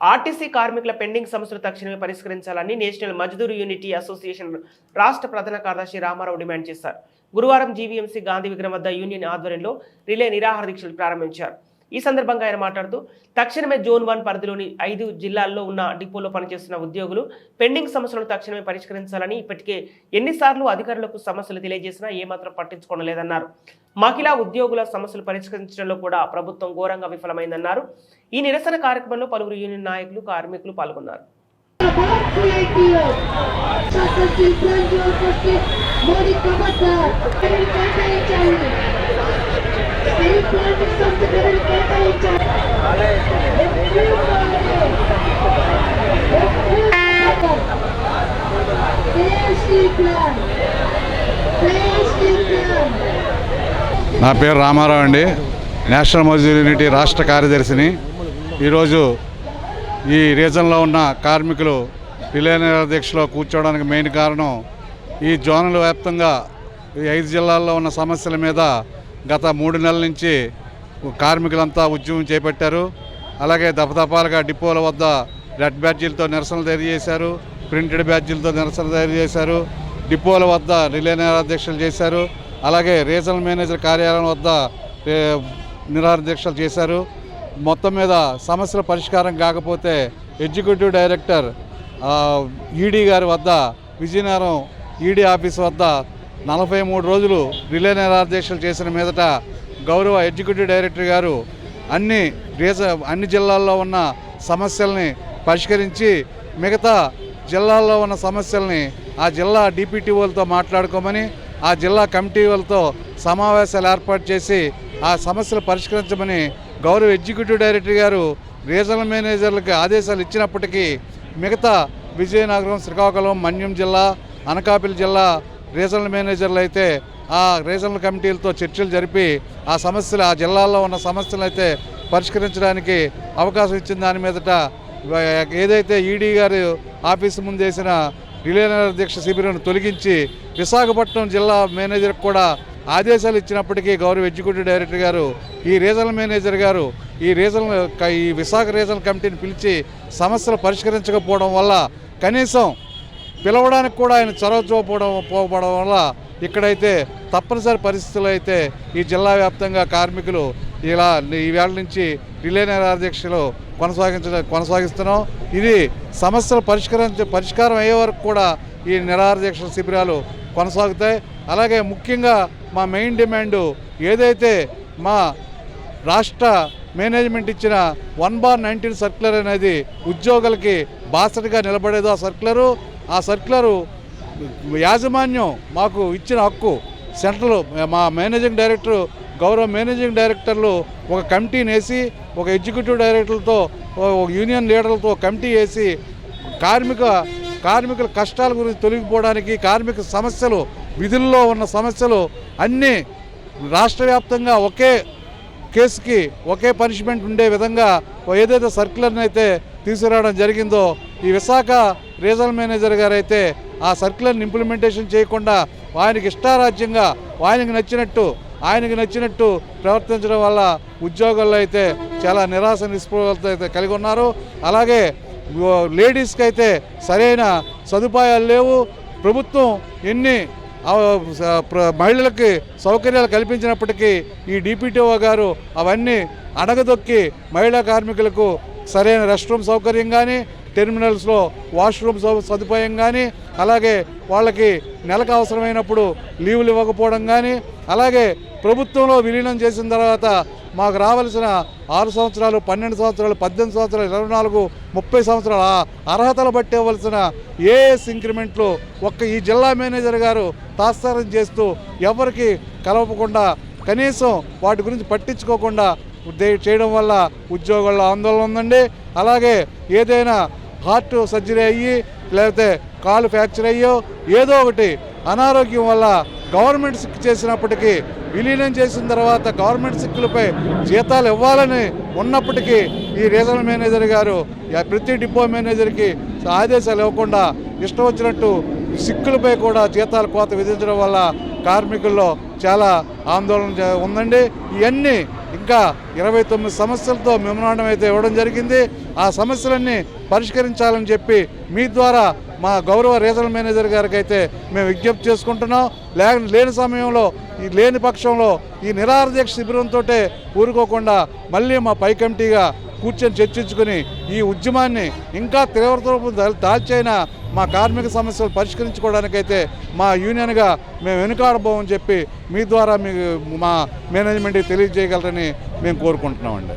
RTC కార్మికుల pending సమస్యలు తక్షణమే పరిష్కరించాలని నేషనల్ మజ్దూర్ యూనిటీ అసోసియేషన్ రాష్ట్ర ప్రధాన కార్యదర్శి రామారావు డిమాండ్ చేశారు. గురువారం జీవీఎంసీ గాంధీ విగ్రహం వద్ద యూనియన్ ఆధ్వర్యంలో రిలే నిరాహార దీక్షలు ప్రారంభించారు. ఈ సందర్భంగా ఆయన మాట్లాడుతూ తక్షణమే జోన్ వన్ పరిధిలోని ఐదు జిల్లాల్లో ఉన్న డిపోలో పనిచేస్తున్న ఉద్యోగులు పెండింగ్ సమస్యలను తక్షణమే పరిష్కరించాలని ఇప్పటికే ఎన్నిసార్లు అధికారులకు సమస్యలు తెలియజేసినా ఏమాత్రం పట్టించుకోవడం లేదన్నారు. మహిళా ఉద్యోగుల సమస్యలు పరిష్కరించడంలో కూడా ప్రభుత్వం ఘోరంగా విఫలమైందన్నారు. ఈ నిరసన కార్యక్రమంలో పలువురు యూనియన్ నాయకులు కార్మికులు పాల్గొన్నారు. నా పేరు రామారావు అండి. నేషనల్ మజ్దూర్ యూనిటీ రాష్ట్ర కార్యదర్శిని. ఈరోజు ఈ రీజన్లో ఉన్న కార్మికులు విలీన దీక్షలో కూర్చోవడానికి మెయిన్ కారణం ఈ జోన్ల వ్యాప్తంగా ఈ ఐదు జిల్లాల్లో ఉన్న సమస్యల మీద గత మూడు నెలల నుంచి కార్మికులంతా ఉద్యమం చేపట్టారు. అలాగే దపదపాలుగా డిపోల వద్ద రెడ్ బ్యాడ్జీలతో నిరసనలు తెలియజేశారు ప్రింటెడ్ బ్యాడ్జీలతో నిరసనలు తెలియజేశారు డిపోల వద్ద రిలే నిరాధ్యక్షలు చేశారు. అలాగే రీజనల్ మేనేజర్ కార్యాలయం వద్ద నిరాధ్యక్షలు చేశారు. మొత్తం మీద సమస్యల పరిష్కారం కాకపోతే ఎగ్జిక్యూటివ్ డైరెక్టర్ ఈడీ గారి వద్ద విజయనగరం ఈడీ ఆఫీస్ వద్ద నలభై మూడు రోజులు రిలే నిరాధ్యక్షలు చేసిన మీదట గౌరవ ఎగ్జిక్యూటివ్ డైరెక్టర్ గారు అన్ని రీజ అన్ని జిల్లాల్లో ఉన్న సమస్యల్ని పరిష్కరించి మిగతా జిల్లాల్లో ఉన్న సమస్యల్ని ఆ జిల్లా డిపిటిఓలతో మాట్లాడుకోమని ఆ జిల్లా కమిటీ వాళ్ళతో సమావేశాలు ఏర్పాటు చేసి ఆ సమస్యలు పరిష్కరించమని గౌరవ ఎగ్జిక్యూటివ్ డైరెక్టర్ గారు రీజనల్ మేనేజర్లకు ఆదేశాలు ఇచ్చినప్పటికీ మిగతా విజయనగరం శ్రీకాకుళం మన్యం జిల్లా అనకాపల్లి జిల్లా రీజనల్ మేనేజర్లు అయితే ఆ రీజనల్ కమిటీలతో చర్చలు జరిపి ఆ సమస్యలు ఆ జిల్లాల్లో ఉన్న సమస్యలు అయితే పరిష్కరించడానికి అవకాశం ఇచ్చిన దాని మీదట ఏదైతే ఈడీ గారు ఆఫీసు ముందు వేసిన రిలేనర్ దీక్ష శిబిరాన్ని తొలగించి విశాఖపట్నం జిల్లా మేనేజర్కి కూడా ఆదేశాలు ఇచ్చినప్పటికీ గౌరవ ఎగ్జిక్యూటివ్ డైరెక్టర్ గారు ఈ రీజనల్ మేనేజర్ గారు ఈ రీజనల్ ఈ విశాఖ రీజనల్ కమిటీని పిలిచి సమస్యలు పరిష్కరించకపోవడం వల్ల కనీసం పిలవడానికి కూడా ఆయన చొరవ చూపడం పోవడం వల్ల ఇక్కడైతే తప్పనిసరి పరిస్థితులు అయితే ఈ జిల్లా వ్యాప్తంగా కార్మికులు ఇలా ఈ వేళ నుంచి రిలే నిరాధ్యక్షలు కొనసాగించడం కొనసాగిస్తున్నాం. ఇది సమస్యలు పరిష్కరించ పరిష్కారం అయ్యే వరకు కూడా ఈ నిరాధ్యక్ష శిబిరాలు కొనసాగుతాయి. అలాగే ముఖ్యంగా మా మెయిన్ డిమాండు ఏదైతే మా రాష్ట్ర మేనేజ్మెంట్ ఇచ్చిన వన్ బార్ నైన్టీన్ సర్క్యులర్ అనేది ఉద్యోగులకి బాసటగా నిలబడేదో ఆ సర్క్యులరు. ఆ సర్క్యులరు యాజమాన్యం మాకు ఇచ్చిన హక్కు. సెంట్రల్ మా మేనేజింగ్ డైరెక్టర్ గౌరవ మేనేజింగ్ డైరెక్టర్లు ఒక కమిటీని వేసి ఒక ఎగ్జిక్యూటివ్ డైరెక్టర్లతో ఒక యూనియన్ లీడర్లతో కమిటీ వేసి కార్మిక కార్మికుల కష్టాల గురించి తొలగిపోవడానికి కార్మిక సమస్యలు విధుల్లో ఉన్న సమస్యలు అన్నీ రాష్ట్ర వ్యాప్తంగా ఒకే కేసుకి ఒకే పనిష్మెంట్ ఉండే విధంగా ఏదైతే సర్క్యులర్ని అయితే తీసుకురావడం జరిగిందో ఈ విశాఖ రీజనల్ మేనేజర్ గారైతే ఆ సర్కులర్ని ఇంప్లిమెంటేషన్ చేయకుండా ఆయనకి ఇష్టారాజ్యంగా ఆయనకి నచ్చినట్టు ఆయనకి నచ్చినట్టు ప్రవర్తించడం వల్ల ఉద్యోగాల్లో అయితే చాలా నిరాశ నిస్పృహలతో అయితే కలిగి ఉన్నారు. అలాగే లేడీస్కి అయితే సరైన సదుపాయాలు లేవు. ప్రభుత్వం ఎన్ని మహిళలకి సౌకర్యాలు కల్పించినప్పటికీ ఈ డిపిటిఓ గారు అవన్నీ అడగదొక్కి మహిళా కార్మికులకు సరైన రెస్ట్ రూమ్ సౌకర్యం కానీ టెర్మినల్స్లో వాష్రూమ్ సౌ- సదుపాయం కానీ అలాగే వాళ్ళకి నెలకు అవసరమైనప్పుడు లీవులు ఇవ్వకపోవడం కానీ అలాగే ప్రభుత్వంలో విలీనం చేసిన తర్వాత మాకు రావాల్సిన ఆరు సంవత్సరాలు పన్నెండు సంవత్సరాలు పద్దెనిమిది సంవత్సరాలు ఇరవై నాలుగు ముప్పై సంవత్సరాలు ఆ అర్హతలు బట్టి ఇవ్వాల్సిన ఏఎస్ ఇంక్రిమెంట్లు ఒక్క ఈ జిల్లా మేనేజర్ గారు తాత్సారం చేస్తూ ఎవరికి కలవకుండా కనీసం వాటి గురించి పట్టించుకోకుండా ఉద్దే- చేయడం వల్ల ఉద్యోగాల్లో ఆందోళన ఉందండి. అలాగే ఏదైనా హార్ట్ సర్జరీ అయ్యి లేకపోతే కాలు ఫ్రాక్చర్ అయ్యో ఏదో ఒకటి అనారోగ్యం వల్ల గవర్నమెంట్ సిక్ చేసినప్పటికీ విలీనం చేసిన తర్వాత గవర్నమెంట్ సిక్కులపై జీతాలు ఇవ్వాలని ఉన్నప్పటికీ ఈ రీజనల్ మేనేజర్ గారు యా- ప్రతి డిపో మేనేజర్కి ఆదేశాలు ఇవ్వకుండా ఇష్టం వచ్చినట్టు సిక్కులపై కూడా జీతాల కోత విధించడం వల్ల కార్మికుల్లో చాలా ఆందోళన ఉందండి. ఇవన్నీ ఇంకా ఇరవై తొమ్మిది సమస్యలతో మెమరాండం అయితే ఇవ్వడం జరిగింది. ఆ సమస్యలన్నీ పరిష్కరించాలని చెప్పి మీ ద్వారా మా గౌరవ రీజనల్ మేనేజర్ గారికి అయితే మేము విజ్ఞప్తి చేసుకుంటున్నాం. లే లేని సమయంలో ఈ లేని పక్షంలో ఈ నిరారదీక్ష శిబిరంతో ఊరుకోకుండా మళ్ళీ మా పై కమిటీగా కూర్చొని చర్చించుకుని ఈ ఉద్యమాన్ని ఇంకా తీవ్రతరూపం దాల్- దాల్చైన మా కార్మిక సమస్యలు పరిష్కరించుకోవడానికైతే మా యూనియన్గా మేము వెనుకాడబోమని చెప్పి మీ ద్వారా మీ మా మేనేజ్మెంట్కి తెలియజేయగలరని మేము కోరుకుంటున్నామండి.